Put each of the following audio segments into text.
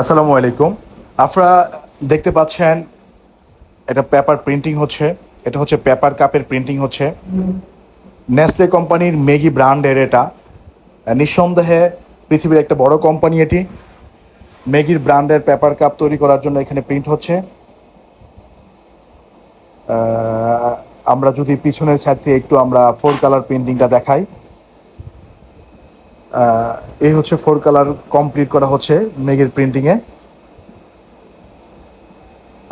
আসসালামু আলাইকুম। আপনারা দেখতে পাচ্ছেন, এটা পেপার প্রিন্টিং হচ্ছে, এটা হচ্ছে পেপার কাপের প্রিন্টিং হচ্ছে। নেসলে কোম্পানির মেগি ব্র্যান্ডের এটা। নিঃসন্দেহে পৃথিবীর একটা বড় কোম্পানি এটি। মেগির ব্র্যান্ডের পেপার কাপ তৈরি করার জন্য এখানে প্রিন্ট হচ্ছে। আমরা যদি পিছনের সাইড থেকে একটু আমরা ফোর কালার প্রিন্টিংটা দেখাই। এই হচ্ছে ফোর কালার কমপ্লিট করা হচ্ছে মেগের প্রিন্টিংয়ে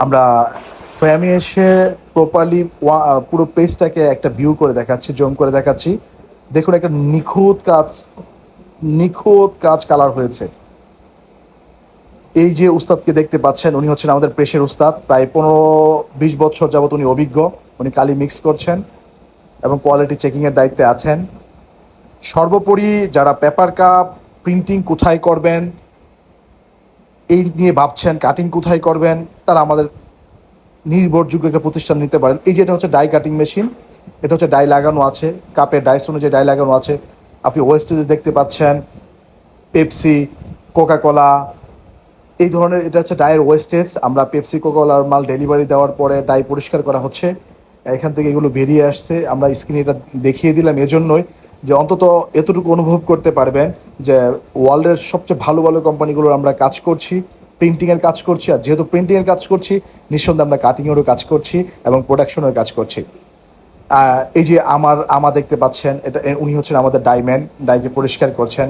আমরা ফ্রেমে এসে প্রপারলি পুরো পেজটাকে একটা ভিউ করে দেখাচ্ছি, জম করে দেখাচ্ছি। দেখুন একটা নিখুঁত কাজ নিখুঁত কাজ কালার হয়েছে। এই যে উস্তাদকে দেখতে পাচ্ছেন, উনি হচ্ছেন আমাদের প্রেসের উস্তাদ, প্রায় পনেরো বিশ বছর যাবত উনি অভিজ্ঞ, উনি কালি মিক্স করছেন এবং কোয়ালিটি চেকিংয়ের দায়িত্বে আছেন। সর্বোপরি যারা পেপার কাপ প্রিন্টিং কোথায় করবেন, এই নিয়ে ভাবছেন কাটিং কোথায় করবেন, তারা আমাদের নির্ভরযোগ্য একটা প্রতিষ্ঠান নিতে পারেন। এই যেটা হচ্ছে ডাই কাটিং মেশিন এটা হচ্ছে ডাই লাগানো আছে কাপের ডাইস অনুযায়ী ডাই লাগানো আছে, আপনি ওয়েস্টেজে দেখতে পাচ্ছেন পেপসি কোকা কোলা এই ধরনের এটা হচ্ছে ডায়ের ওয়েস্টেজ আমরা পেপসি কোকালার মাল ডেলিভারি দেওয়ার পরে ডাই পরিষ্কার করা হচ্ছে। এখান থেকে এগুলো বেরিয়ে আসছে, আমরা স্ক্রিনে এটা দেখিয়ে দিলাম এজন্যই। যে অন্তত এতটুকু অনুভব করতে পারবেন যে ওয়ার্ল্ডের সবচেয়ে ভালো ভালো কোম্পানিগুলোর আমরা কাজ করছি, প্রিন্টিংয়ের কাজ করছি, আর যেহেতু প্রিন্টিংয়ের কাজ করছি, নিঃসন্দেহে আমরা কাটিংয়েরও কাজ করছি এবং প্রোডাকশনের কাজ করছি। এই যে আমার আমা দেখতে পাচ্ছেন, এটা উনি হচ্ছেন আমাদের ডাইম্যান, ডাইকে পরিষ্কার করছেন।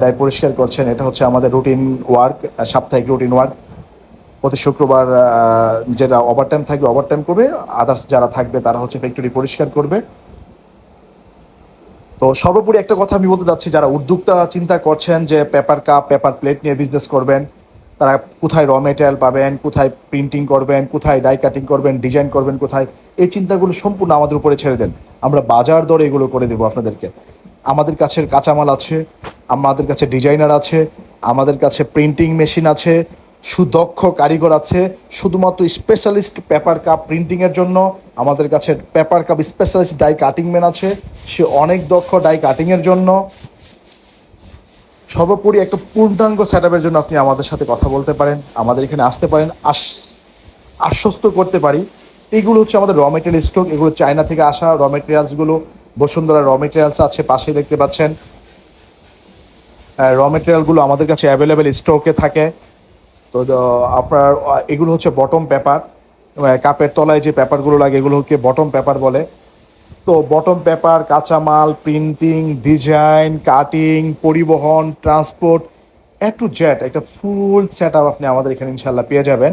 ডাই পরিষ্কার করছেন, এটা হচ্ছে আমাদের রুটিন ওয়ার্ক, সাপ্তাহিক রুটিন ওয়ার্ক। প্রতি শুক্রবার যেটা ওভারটাইম থাকবে ওভারটাইম করবে। আদার্স যারা থাকবে, তারা হচ্ছে ফ্যাক্টরি পরিষ্কার করবে। তো সর্বোপরি একটা কথা আমি বলতে চাচ্ছি, যারা উদ্যোক্তা চিন্তা করছেন যে পেপার কাপ, পেপার প্লেট নিয়ে বিজনেস করবেন, তারা কোথায় র মেটেরিয়াল পাবেন, কোথায় প্রিন্টিং করবেন, কোথায় ডাই কাটিং করবেন ডিজাইন করবেন, কোথায়, এই চিন্তাগুলো সম্পূর্ণ আমাদের উপরে ছেড়ে দেন। আমরা বাজার দরে এগুলো করে দেবো আপনাদেরকে। আমাদের কাছে কাঁচামাল আছে, আমাদের কাছে ডিজাইনার আছে, আমাদের কাছে প্রিন্টিং মেশিন আছে সুদক্ষ কারিগর আছে, শুধুমাত্র স্পেশালিস্ট পেপার কাপ প্রিন্টিংয়ের জন্য। আমাদের কাছে paper cup specialist die cutting man আছে, সে অনেক দক্ষ ডাই কাটিংয়ের জন্য। সর্বোপরি একটা পূর্ণাঙ্গ সেট জন্য আপনি আমাদের সাথে কথা বলতে পারেন, আমাদের এখানে আসতে পারেন আশ আশ্বস্ত করতে পারি। এগুলো হচ্ছে আমাদের র মেটেরিয়াল স্টক এগুলো চায়না থেকে আসা র মেটেরিয়ালসগুলো বসুন্ধরা র মেটেরিয়ালস আছে পাশে দেখতে পাচ্ছেন। র মেটেরিয়ালগুলো আমাদের কাছে অ্যাভেলেবেল স্টকে থাকে। তো আপনার এগুলো হচ্ছে বটম পেপার কাপের তলায় যে পেপারগুলো লাগে এগুলোকে বটম পেপার বলে। তো বটম পেপার কাঁচামাল প্রিন্টিং ডিজাইন কাটিং পরিবহন ট্রান্সপোর্ট এ টু জেড একটা ফুল সেট আপ আপনি আমাদের এখানে ইনশাল্লাহ পেয়ে যাবেন।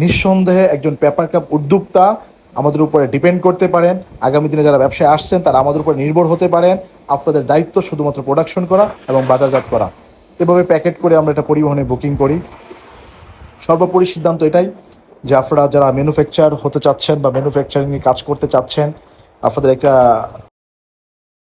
নিঃসন্দেহে একজন পেপার কাপ উদ্যোক্তা আমাদের উপরে ডিপেন্ড করতে পারেন। আগামী দিনে যারা ব্যবসায় আসছেন, তারা আমাদের উপর নির্ভর হতে পারেন। আপনাদের দায়িত্ব শুধুমাত্র প্রোডাকশন করা এবং বাজারজাত করা। এভাবে প্যাকেট করে আমরা এটা পরিবহনে বুকিং করি। সর্বোপরি সিদ্ধান্ত এটাই যে আপনারা যারা ম্যানুফ্যাকচার হতে চাচ্ছেন বা ম্যানুফ্যাকচারিং কাজ করতে চাচ্ছেন, আপনাদের একটা